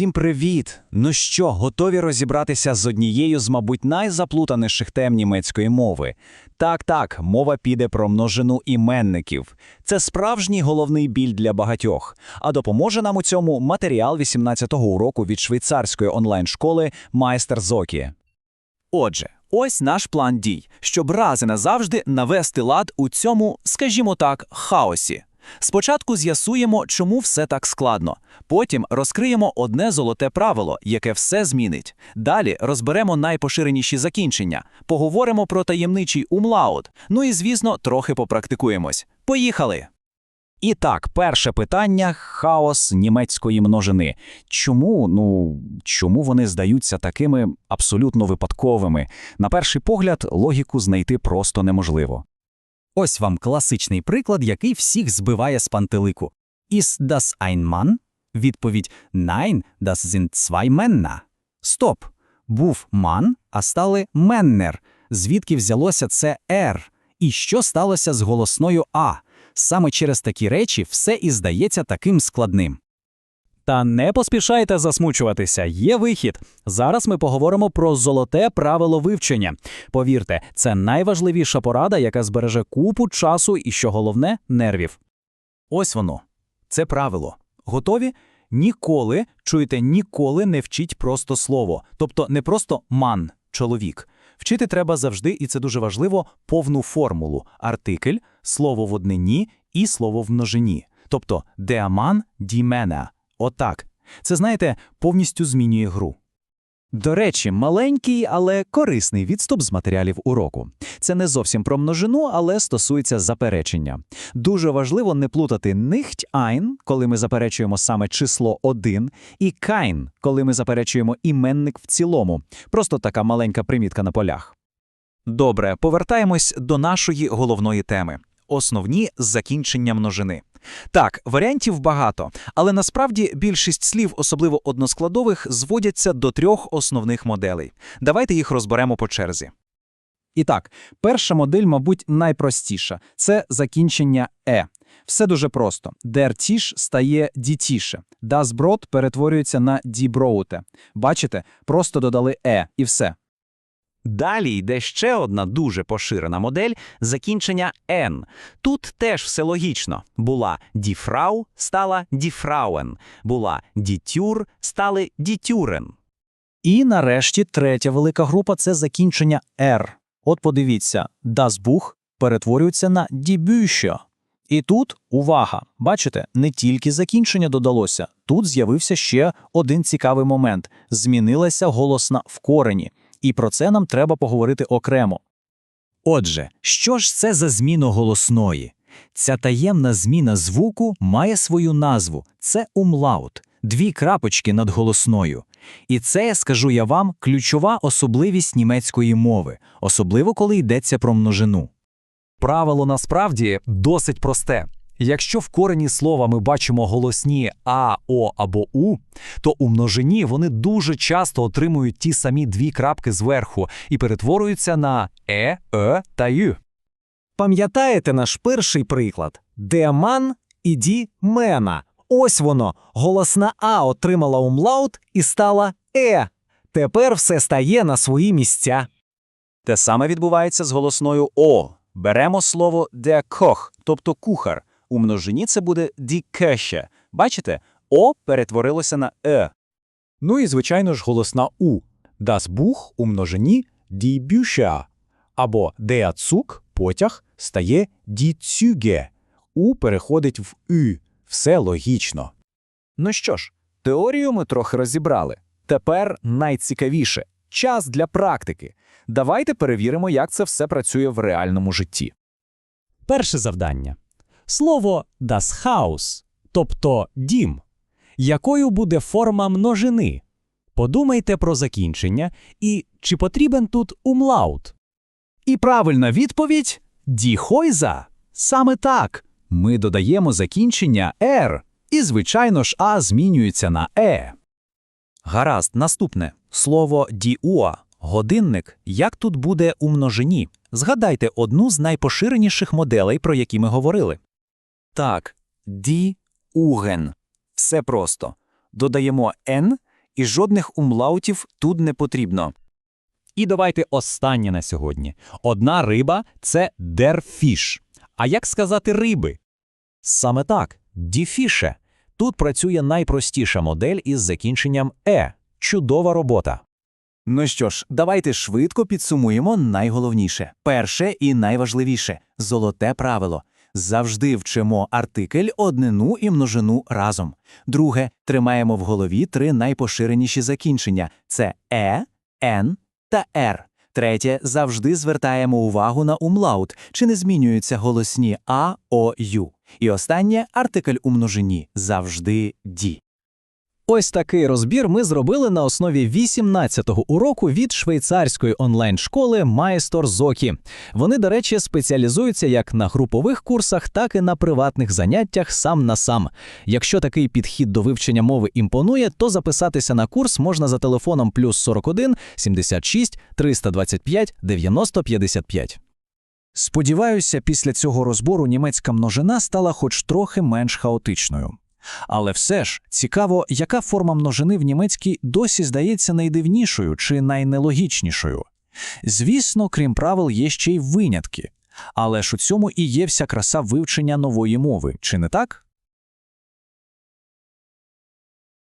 Всім привіт! Ну що, готові розібратися з однією з, мабуть, найзаплутаніших тем німецької мови? Так, так, мова піде про множину іменників. Це справжній головний біль для багатьох. А допоможе нам у цьому матеріал 18-го уроку від швейцарської онлайн-школи Майстер Зокі. Отже, ось наш план дій, щоб раз назавжди навести лад у цьому, скажімо так, хаосі. Спочатку з'ясуємо, чому все так складно. Потім розкриємо одне золоте правило, яке все змінить. Далі розберемо найпоширеніші закінчення, поговоримо про таємничий умлаут. Ну і, звісно, трохи попрактикуємось. Поїхали! І так, перше питання хаос німецької множини. Чому, ну, чому вони здаються такими абсолютно випадковими? На перший погляд, логіку знайти просто неможливо. Ось вам класичний приклад, який всіх збиває з пантелику. Ist das ein Mann? Відповідь Nein, das sind zwei Männer. Стоп! Був ман, а стали Меннер. Звідки взялося це «р»? І що сталося з голосною «а»? Саме через такі речі все і здається таким складним. Та не поспішайте засмучуватися, є вихід. Зараз ми поговоримо про золоте правило вивчення. Повірте, це найважливіша порада, яка збереже купу часу і, що головне, нервів. Ось воно. Це правило. Готові? Ніколи, чуєте, ніколи не вчіть просто слово. Тобто не просто ман, чоловік. Вчити треба завжди, і це дуже важливо, повну формулу. Артикль, слово в однині і слово в множині. Тобто деаман дімена. Отак. Це, знаєте, повністю змінює гру. До речі, маленький, але корисний відступ з матеріалів уроку. Це не зовсім про множину, але стосується заперечення. Дуже важливо не плутати nicht ein, коли ми заперечуємо саме число 1, і kein, коли ми заперечуємо іменник в цілому. Просто така маленька примітка на полях. Добре, повертаємось до нашої головної теми основні закінчення множини. Так, варіантів багато, але насправді більшість слів, особливо односкладових, зводяться до трьох основних моделей. Давайте їх розберемо по черзі. І так, перша модель, мабуть, найпростіша це закінчення е. Все дуже просто. Tisch стає дітіше. Brot перетворюється на Brote. Бачите, просто додали е і все. Далі йде ще одна дуже поширена модель закінчення «н». Тут теж все логічно. Була «діфрау» стала «діфрауен», була «дітюр» стали «дітюрен». І нарешті третя велика група це закінчення R. От подивіться, Buch перетворюється на Bücher. І тут увага! Бачите, не тільки закінчення додалося, тут з'явився ще один цікавий момент: змінилася голосна в корені. І про це нам треба поговорити окремо. Отже, що ж це за зміна голосної? Ця таємна зміна звуку має свою назву це умлаут, дві крапочки над голосною. І це, скажу я вам, ключова особливість німецької мови, особливо коли йдеться про множину. Правило насправді досить просте. Якщо в корені слова ми бачимо голосні а, о або у, то у множині вони дуже часто отримують ті самі дві крапки зверху і перетворюються на е, е та ю. Пам'ятаєте наш перший приклад? Деман і ді мена. Ось воно. Голосна А отримала умлаут і стала Е. Тепер все стає на свої місця. Те саме відбувається з голосною О. Беремо слово Koch, тобто кухар. У множині це буде Köche. Бачите, О перетворилося на Е. Ну і, звичайно ж, голосна У. Das Buch у множині die. Або der Zug – потяг стає Züge. У переходить в Ü. Все логічно. Ну що ж, теорію ми трохи розібрали. Тепер найцікавіше час для практики. Давайте перевіримо, як це все працює в реальному житті. Перше завдання. Слово das Haus, тобто дім. Якою буде форма множини? Подумайте про закінчення і чи потрібен тут умлаут. І правильна відповідь діхойза. Саме так. Ми додаємо закінчення «р», і, звичайно ж, А змінюється на «е». Гаразд, наступне слово діуа годинник. Як тут буде у множині? Згадайте одну з найпоширеніших моделей, про які ми говорили. Так, ді уген. Все просто. Додаємо «н» І жодних умлаутів тут не потрібно. І давайте останнє на сьогодні. Одна риба це Fisch. А як сказати риби? Саме так, діфіше. Тут працює найпростіша модель із закінченням «е». Чудова робота. Ну що ж, давайте швидко підсумуємо найголовніше. Перше і найважливіше – золоте правило. Завжди вчимо артикль, однину і множину разом. Друге, тримаємо в голові три найпоширеніші закінчення – це «е», «н» та «р». Третє, завжди звертаємо увагу на умлаут, чи не змінюються голосні «а», «о», «ю». І останнє – артикль у множині – завжди «ді». Ось такий розбір ми зробили на основі 18-го уроку від швейцарської онлайн-школи Майстор Зокі. Вони, до речі, спеціалізуються як на групових курсах, так і на приватних заняттях сам на сам. Якщо такий підхід до вивчення мови імпонує, то записатися на курс можна за телефоном плюс 41 76 325 90 55. Сподіваюся, після цього розбору німецька множина стала хоч трохи менш хаотичною. Але все ж цікаво, яка форма множини в німецькій досі здається найдивнішою чи найнелогічнішою. Звісно, крім правил, є ще й винятки. Але ж у цьому і є вся краса вивчення нової мови, чи не так?